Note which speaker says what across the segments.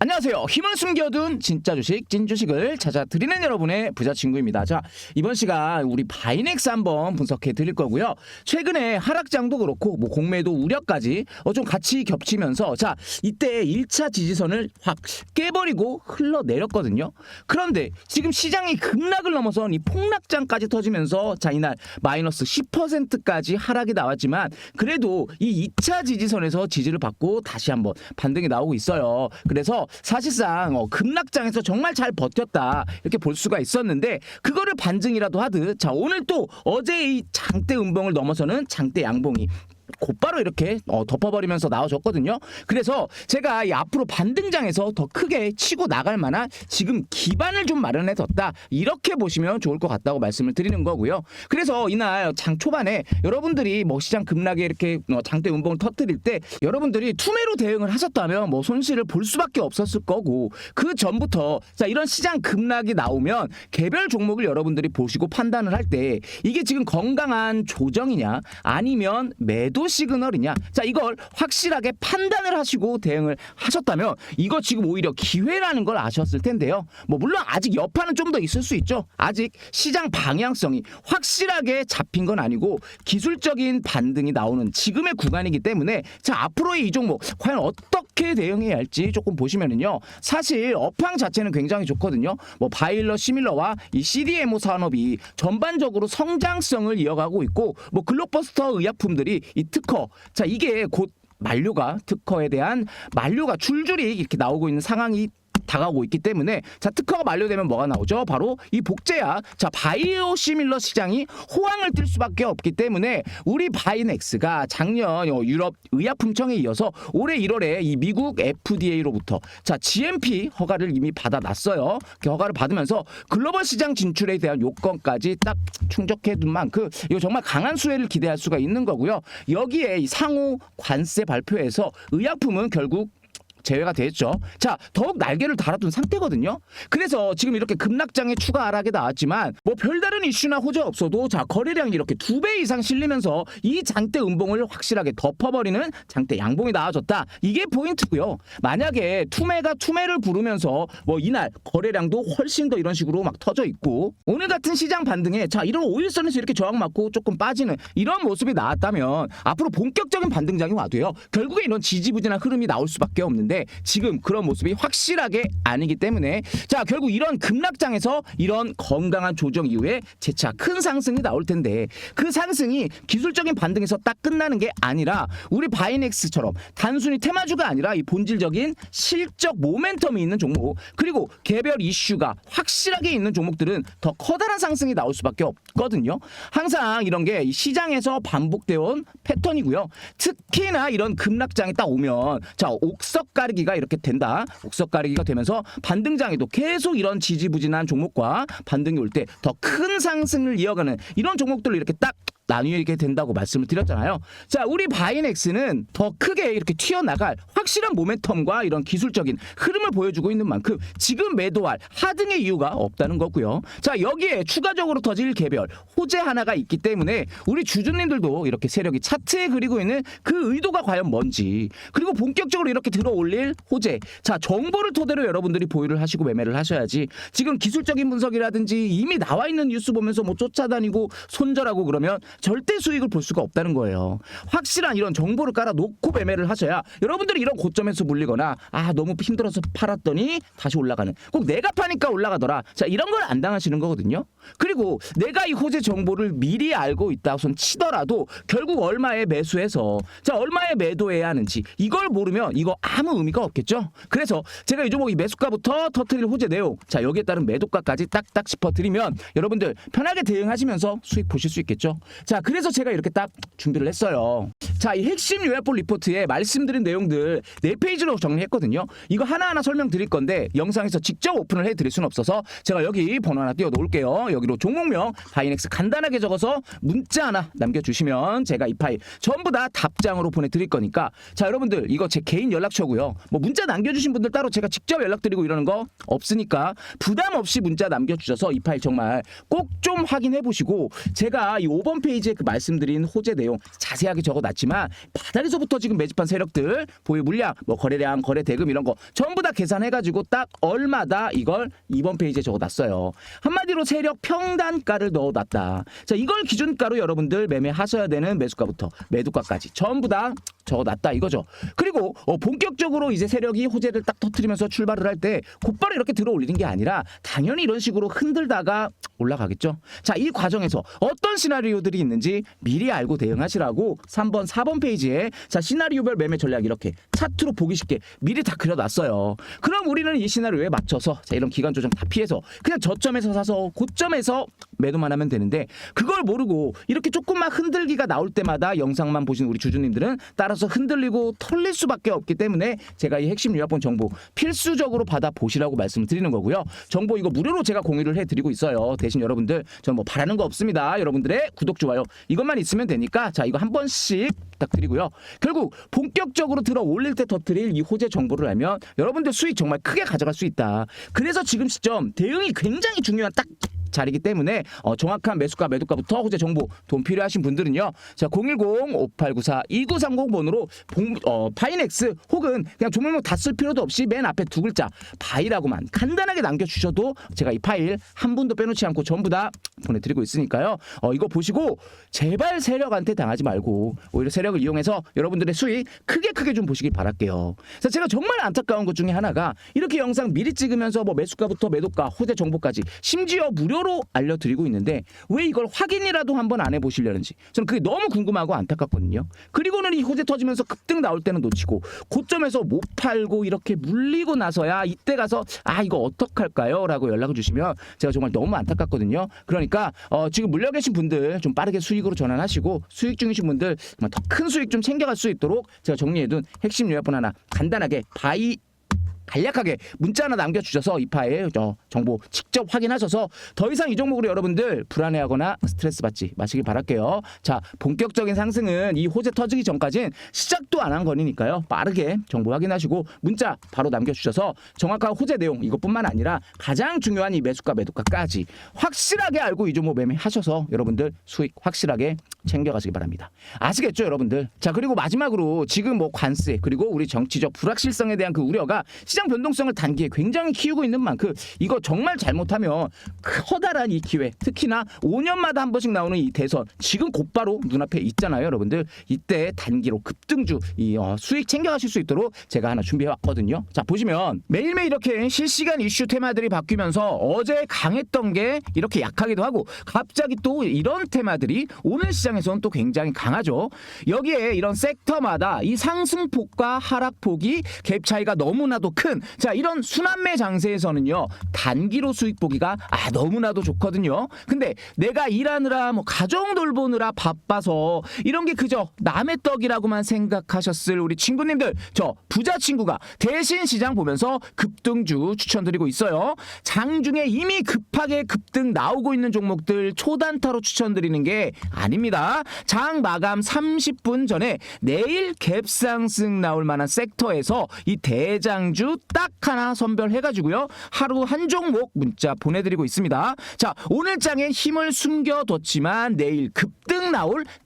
Speaker 1: 안녕하세요. 힘을 숨겨둔 진짜 주식, 찐 주식을 찾아드리는 여러분의 부자 친구입니다. 자, 이번 시간 우리 바이넥스 한번 분석해 드릴 거고요. 최근에 하락장도 그렇고 뭐 공매도 우려까지 어, 좀 같이 겹치면서 자, 이때 1차 지지선을 확 깨버리고 흘러내렸거든요. 그런데 지금 시장이 급락을 넘어선 이 폭락장까지 터지면서 자, 이날 마이너스 10%까지 하락이 나왔지만 그래도 이 2차 지지선에서 지지를 받고 다시 한번 반등이 나오고 있어요. 그래서 사실상 어, 급락장에서 정말 잘 버텼다. 이렇게 볼 수가 있었는데 그거를 반증이라도 하듯 자 오늘 또 어제 이 장대 음봉을 넘어서는 장대 양봉이 곧바로 이렇게 어, 덮어버리면서 나와줬거든요. 그래서 제가 이 앞으로 반등장에서 더 크게 치고 나갈 만한 지금 기반을 좀 마련해뒀다. 이렇게 보시면 좋을 것 같다고 말씀을 드리는 거고요. 그래서 이날 장 초반에 여러분들이 뭐 시장 급락에 이렇게 어, 장대 운봉을 터뜨릴 때 여러분들이 투매로 대응을 하셨다면 뭐 손실을 볼 수밖에 없었을 거고 그 전부터 자 이런 시장 급락이 나오면 개별 종목을 여러분들이 보시고 판단을 할 때 이게 지금 건강한 조정이냐 아니면 매도 시그널이냐? 자 이걸 확실하게 판단을 하시고 대응을 하셨다면 이거 지금 오히려 기회라는 걸 아셨을 텐데요. 뭐 물론 아직 여파는 좀 더 있을 수 있죠. 아직 시장 방향성이 확실하게 잡힌 건 아니고 기술적인 반등이 나오는 지금의 구간이기 때문에 자 앞으로의 이 종목 과연 어떻게 대응해야 할지 조금 보시면은요. 사실 업황 자체는 굉장히 좋거든요. 뭐 바일러 시밀러와 이 CDMO 산업이 전반적으로 성장성을 이어가고 있고 뭐 글록버스터 의약품들이 이 특허. 자 이게 곧 만료가 특허에 대한 만료가 줄줄이 이렇게 나오고 있는 상황이 다가오고 있기 때문에 자 특허가 만료되면 뭐가 나오죠? 바로 이 복제약 자 바이오 시밀러 시장이 호황을 띨 수밖에 없기 때문에 우리 바이넥스가 작년 어, 유럽 의약품청에 이어서 올해 1월에 이 미국 FDA로부터 자 GMP 허가를 이미 받아놨어요. 그 허가를 받으면서 글로벌 시장 진출에 대한 요건까지 딱 충족해둔 만큼 이거 정말 강한 수혜를 기대할 수가 있는 거고요. 여기에 이 상호 관세 발표에서 의약품은 결국 제외가 됐죠. 자, 더욱 날개를 달아둔 상태거든요. 그래서 지금 이렇게 급락장에 추가 하락이 나왔지만 뭐 별다른 이슈나 호재 없어도 자 거래량이 이렇게 두 배 이상 실리면서 이 장대 음봉을 확실하게 덮어버리는 장대 양봉이 나와졌다. 이게 포인트고요. 만약에 투매가 투매를 부르면서 뭐 이날 거래량도 훨씬 더 이런 식으로 막 터져 있고 오늘 같은 시장 반등에 자 이런 5일선에서 이렇게 저항 맞고 조금 빠지는 이런 모습이 나왔다면 앞으로 본격적인 반등장이 와도요. 결국에 이런 지지부진한 흐름이 나올 수밖에 없는데 지금 그런 모습이 확실하게 아니기 때문에 자 결국 이런 급락장에서 이런 건강한 조정 이후에 재차 큰 상승이 나올 텐데 그 상승이 기술적인 반등에서 딱 끝나는 게 아니라 우리 바이넥스처럼 단순히 테마주가 아니라 이 본질적인 실적 모멘텀이 있는 종목 그리고 개별 이슈가 확실하게 있는 종목들은 더 커다란 상승이 나올 수밖에 없거든요. 항상 이런 게이 시장에서 반복되어 온 패턴이고요. 특히나 이런 급락장이 딱 오면 자 옥석 가르기가 이렇게 된다. 옥석 가르기가 되면서 반등장에도 계속 이런 지지부진한 종목과 반등이 올 때 더 큰 상승을 이어가는 이런 종목들을 이렇게 딱 나뉘게 된다고 말씀을 드렸잖아요. 자, 우리 바이넥스는 더 크게 이렇게 튀어나갈 확실한 모멘텀과 이런 기술적인 흐름을 보여주고 있는 만큼 지금 매도할 하등의 이유가 없다는 거고요. 자, 여기에 추가적으로 터질 개별 호재 하나가 있기 때문에 우리 주주님들도 이렇게 세력이 차트에 그리고 있는 그 의도가 과연 뭔지 그리고 본격적으로 이렇게 들어 올릴 호재 자, 정보를 토대로 여러분들이 보유를 하시고 매매를 하셔야지 지금 기술적인 분석이라든지 이미 나와 있는 뉴스 보면서 뭐 쫓아다니고 손절하고 그러면 절대 수익을 볼 수가 없다는 거예요. 확실한 이런 정보를 깔아 놓고 매매를 하셔야 여러분들이 이런 고점에서 물리거나 아 너무 힘들어서 팔았더니 다시 올라가는 꼭 내가 파니까 올라가더라. 자 이런 걸 안 당하시는 거거든요. 그리고 내가 이 호재 정보를 미리 알고 있다 우선 치더라도 결국 얼마에 매수해서 자 얼마에 매도해야 하는지 이걸 모르면 이거 아무 의미가 없겠죠. 그래서 제가 이 종목 이 매수가부터 터트릴 호재 내용 자 여기에 따른 매도가까지 딱딱 짚어드리면 여러분들 편하게 대응하시면서 수익 보실 수 있겠죠. 자 그래서 제가 이렇게 딱 준비를 했어요. 자 이 핵심 요약본 리포트에 말씀드린 내용들 네 페이지로 정리했거든요. 이거 하나하나 설명드릴 건데 영상에서 직접 오픈을 해드릴 수는 없어서 제가 여기 번호 하나 띄워 놓을게요. 여기로 종목명 바이넥스 간단하게 적어서 문자 하나 남겨주시면 제가 이 파일 전부 다 답장으로 보내드릴 거니까 자 여러분들 이거 제 개인 연락처고요. 뭐 문자 남겨주신 분들 따로 제가 직접 연락드리고 이러는 거 없으니까 부담 없이 문자 남겨주셔서 이 파일 정말 꼭 좀 확인해 보시고 제가 이 5번 페이지에 그 말씀드린 호재 내용 자세하게 적어놨지만 있지만 바닥에서부터 지금 매집한 세력들 보유 물량, 뭐 거래량, 거래 대금 이런 거 전부 다 계산해가지고 딱 얼마다 이걸 이번 페이지에 적어놨어요. 한마디로 세력 평단가를 넣어놨다. 자 이걸 기준가로 여러분들 매매하셔야 되는 매수가부터 매도가까지 전부 다 적어놨다 이거죠. 그리고 어, 본격적으로 이제 세력이 호재를 딱 터트리면서 출발을 할 때 곧바로 이렇게 들어 올리는 게 아니라 당연히 이런 식으로 흔들다가 올라가겠죠. 자, 이 과정에서 어떤 시나리오들이 있는지 미리 알고 대응하시라고 3번, 4번 페이지에 자, 시나리오별 매매 전략 이렇게 차트로 보기 쉽게 미리 다 그려놨어요. 그럼 우리는 이 시나리오에 맞춰서 자, 이런 기간 조정 다 피해서 그냥 저점에서 사서 고점에서 매도만 하면 되는데 그걸 모르고 이렇게 조금만 흔들기가 나올 때마다 영상만 보신 우리 주주님들은 따라서 흔들리고 털릴 수밖에 없기 때문에 제가 이 핵심 요약본 정보 필수적으로 받아 보시라고 말씀을 드리는 거고요. 정보 이거 무료로 제가 공유를 해드리고 있어요. 대신 여러분들 저는 뭐 바라는 거 없습니다. 여러분들의 구독 좋아요 이것만 있으면 되니까 자 이거 한 번씩 부탁드리고요. 결국 본격적으로 들어 올릴 때 터트릴 이 호재 정보를 알면 여러분들 수익 정말 크게 가져갈 수 있다. 그래서 지금 시점 대응이 굉장히 중요한 딱 자리기 때문에 어, 정확한 매수가 매도가부터 호재 정보 돈 필요하신 분들은요. 자 010-5894-2930 번호로 봉, 어, 파이넥스 혹은 그냥 조물목 다 쓸 필요도 없이 맨 앞에 두 글자 바이라고만 간단하게 남겨주셔도 제가 이 파일 한 분도 빼놓지 않고 전부 다 보내드리고 있으니까요. 어, 이거 보시고 제발 세력한테 당하지 말고 오히려 세력을 이용해서 여러분들의 수익 크게 크게 좀 보시길 바랄게요. 자, 제가 정말 안타까운 것 중에 하나가 이렇게 영상 미리 찍으면서 뭐 매수가부터 매도가, 호재 정보까지 심지어 무료 로 알려드리고 있는데 왜 이걸 확인이라도 한번 안 해보시려는지 저는 그게 너무 궁금하고 안타깝거든요. 그리고는 이 호재 터지면서 급등 나올 때는 놓치고 고점에서 못 팔고 이렇게 물리고 나서야 이때 가서 아 이거 어떡할까요? 라고 연락을 주시면 제가 정말 너무 안타깝거든요. 그러니까 어, 지금 물려 계신 분들 좀 빠르게 수익으로 전환하시고 수익 중이신 분들 더 큰 수익 좀 챙겨갈 수 있도록 제가 정리해둔 핵심 요약본 하나 간단하게 바이 간략하게 문자 하나 남겨주셔서 이 파일 어, 정보 직접 확인하셔서 더 이상 이 종목으로 여러분들 불안해하거나 스트레스 받지 마시길 바랄게요. 자 본격적인 상승은 이 호재 터지기 전까진 시작도 안 한 거니까요. 빠르게 정보 확인하시고 문자 바로 남겨주셔서 정확한 호재 내용 이것뿐만 아니라 가장 중요한 이 매수가 매도가까지 확실하게 알고 이 종목 매매하셔서 여러분들 수익 확실하게 챙겨가시기 바랍니다. 아시겠죠, 여러분들? 자, 그리고 마지막으로 지금 뭐 관세 그리고 우리 정치적 불확실성에 대한 그 우려가 시장 변동성을 단기에 굉장히 키우고 있는 만큼 이거 정말 잘못하면 커다란 이 기회, 특히나 5년마다 한 번씩 나오는 이 대선 지금 곧바로 눈앞에 있잖아요, 여러분들. 이때 단기로 급등주 이 어, 수익 챙겨가실 수 있도록 제가 하나 준비해 왔거든요. 자, 보시면 매일매일 이렇게 실시간 이슈 테마들이 바뀌면서 어제 강했던 게 이렇게 약하기도 하고 갑자기 또 이런 테마들이 오늘 시장에 서는 또 굉장히 강하죠. 여기에 이런 섹터마다 이 상승폭과 하락폭이 갭 차이가 너무나도 큰 자, 이런 순환매 장세에서는요. 단기로 수익 보기가 아, 너무나도 좋거든요. 근데 내가 일하느라 뭐 가정 돌보느라 바빠서 이런 게 그저 남의 떡이라고만 생각하셨을 우리 친구님들 저 부자 친구가 대신 시장 보면서 급등주 추천드리고 있어요. 장중에 이미 급하게 급등 나오고 있는 종목들 초단타로 추천드리는 게 아닙니다. 장 마감 30분 전에 내일 갭상승 나올 만한 섹터에서 이 대장주 딱 하나 선별해가지고요. 하루 한 종목 문자 보내드리고 있습니다. 자, 오늘 장에 힘을 숨겨뒀지만 내일 급등 나올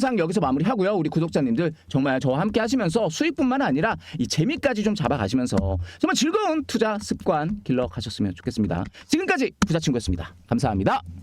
Speaker 1: 영상 여기서 마무리하고요. 우리 구독자님들 정말 저와 함께 하시면서 수익뿐만 아니라 이 재미까지 좀 잡아가시면서 정말 즐거운 투자 습관 길러 가셨으면 좋겠습니다. 지금까지 부자친구였습니다. 감사합니다.